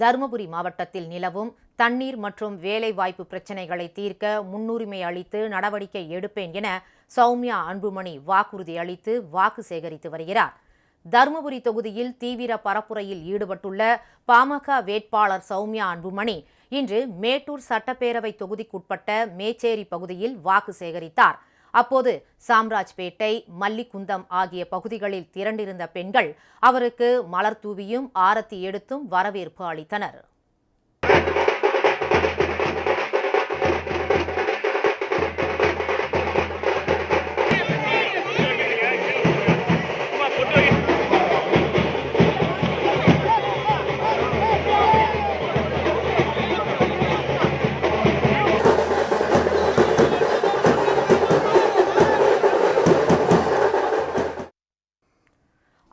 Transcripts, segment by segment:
தருமபுரி மாவட்டத்தில் நிலவும் தண்ணீர் மற்றும் வேலைவாய்ப்பு பிரச்சினைகளை தீர்க்க முன்னுரிமை அளித்து நடவடிக்கை எடுப்பேன் என சௌமியா அன்புமணி வாக்குறுதி அளித்து வாக்கு சேகரித்து வருகிறார். தருமபுரி தொகுதியில் தீவிர பரப்புரையில் ஈடுபட்டுள்ள பாமக வேட்பாளர் சௌமியா அன்புமணி இன்று மேட்டூர் சட்டப்பேரவை தொகுதிக்குட்பட்ட மேச்சேரி பகுதியில் வாக்கு சேகரித்தார். அப்போது சாம்ராஜ்பேட்டை மல்லிகுந்தம் ஆகிய பகுதிகளில் திரண்டிருந்த பெண்கள் அவருக்கு மலர் தூவியும் ஆரத்தி எடுத்தும் வரவேற்பு அளித்தனர்.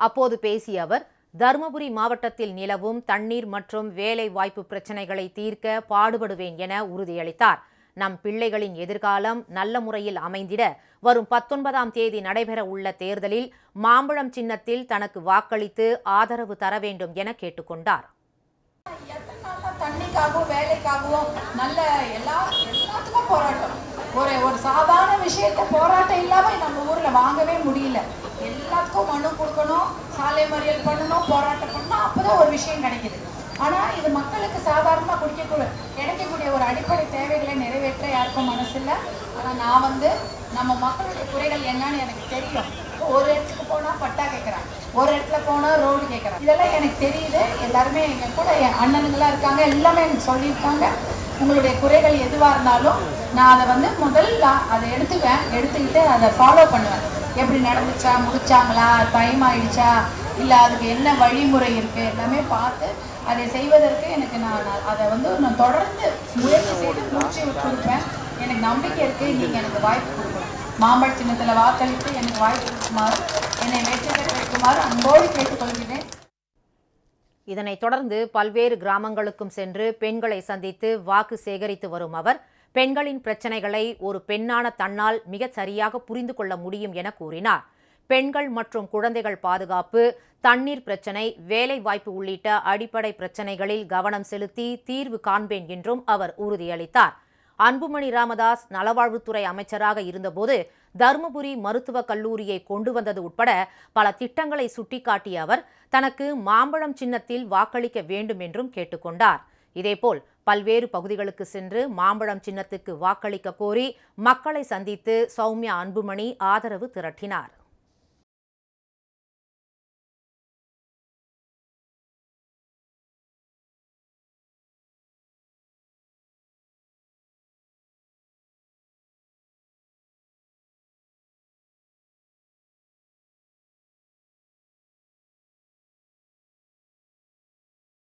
அப்போது பேசிய அவர் தருமபுரி மாவட்டத்தில் நிலவும் தண்ணீர் மற்றும் வேலை வாய்ப்பு பிரச்சினைகளை தீர்க்க பாடுபடுவேன் என உறுதியளித்தார். நம் பிள்ளைகளின் எதிர்காலம் நல்ல முறையில் அமைந்திட வரும் பத்தொன்பதாம் தேதி நடைபெற உள்ள தேர்தலில் மாம்பழம் சின்னத்தில் தனக்கு வாக்களித்து ஆதரவு தர வேண்டும் என கேட்டுக்கொண்டார். தண்ணிக்காகவும் வேலைக்காகவும் நல்ல எல்லா எல்லாத்துக்கும் போராட்டம் ஒரு ஒரு சாதாரண விஷயத்த போராட்டம் இல்லாம நம்ம ஊர்ல வாங்கவே முடியல. எல்லாத்துக்கும் மனு கொடுக்கணும் சாலை மறியல் பண்ணணும் போராட்டம் பண்ணணும் அப்பதான் ஒரு விஷயம் கிடைக்குது. ஆனா இது மக்களுக்கு சாதாரணமா குடிக்கக்கூடிய கிடைக்கக்கூடிய ஒரு அடிப்படை தேவைகளை நிறைவேற்ற யாருக்கும் மனசு இல்லை ஆனா நான் வந்து நம்ம மக்களுடைய குறைகள் என்னன்னு எனக்கு தெரியும். ஒரு இடத்துக்கு போனா பட்டா கேட்கறாங்க ஒரு இடத்துல போனா ரோடு கேட்கறாங்க இதெல்லாம் எனக்கு தெரியுது. எல்லாருமே எங்க கூட என் அண்ணனுங்களா இருக்காங்க. எல்லாமே எனக்கு சொல்லியிருக்காங்க. உங்களுடைய குறைகள் எதுவாக இருந்தாலும் நான் அதை வந்து முதல்ல அதை எடுத்துக்குவேன். எடுத்துக்கிட்டு அதை ஃபாலோ பண்ணுவேன். எப்படி நடந்துச்சா முடிச்சாங்களா டைம் ஆயிடுச்சா இல்லை அதுக்கு என்ன வழிமுறை இருக்குது எல்லாமே பார்த்து அதை செய்வதற்கு எனக்கு நான் நான் அதை வந்து நான் தொடர்ந்து முயற்சி செய்து மூச்சு கொடுப்பேன். எனக்கு நம்பிக்கை இருக்குது நீங்கள் எனக்கு வாய்ப்பு கொடுக்கணும். மாம்பழ சின்னத்தில் வாக்களித்து எனக்கு வாய்ப்பு கொடுக்குமாறு என்னை வெற்றி பெற வைக்குமாறு அன்போடு கேட்டுக்கொள்கிறேன். இதனைத் தொடர்ந்து பல்வேறு கிராமங்களுக்கும் சென்று பெண்களை சந்தித்து வாக்கு சேகரித்து வரும் அவர் பெண்களின் பிரச்சனைகளை ஒரு பெண்ணான தன்னால் மிகச் சரியாக புரிந்து கொள்ள முடியும் என கூறினார். பெண்கள் மற்றும் குழந்தைகள் பாதுகாப்பு தண்ணீர் பிரச்சினை வேலைவாய்ப்பு உள்ளிட்ட அடிப்படை பிரச்சினைகளில் கவனம் செலுத்தி தீர்வு காண்பேன் என்றும் அவர் உறுதியளித்தார். அன்புமணி ராமதாஸ் நலவாழ்வுத்துறை அமைச்சராக இருந்தபோது தருமபுரி மருத்துவக் கல்லூரியை கொண்டு வந்தது உட்பட பல திட்டங்களை சுட்டிக்காட்டிய அவர் தனக்கு மாம்பழம் சின்னத்தில் வாக்களிக்க வேண்டும் என்றும் கேட்டுக்கொண்டார். இதேபோல் பல்வேறு பகுதிகளுக்கு சென்று மாம்பழம் சின்னத்துக்கு வாக்களிக்க கோரி மக்களை சந்தித்து சௌமியா அன்புமணி ஆதரவு திரட்டினார்.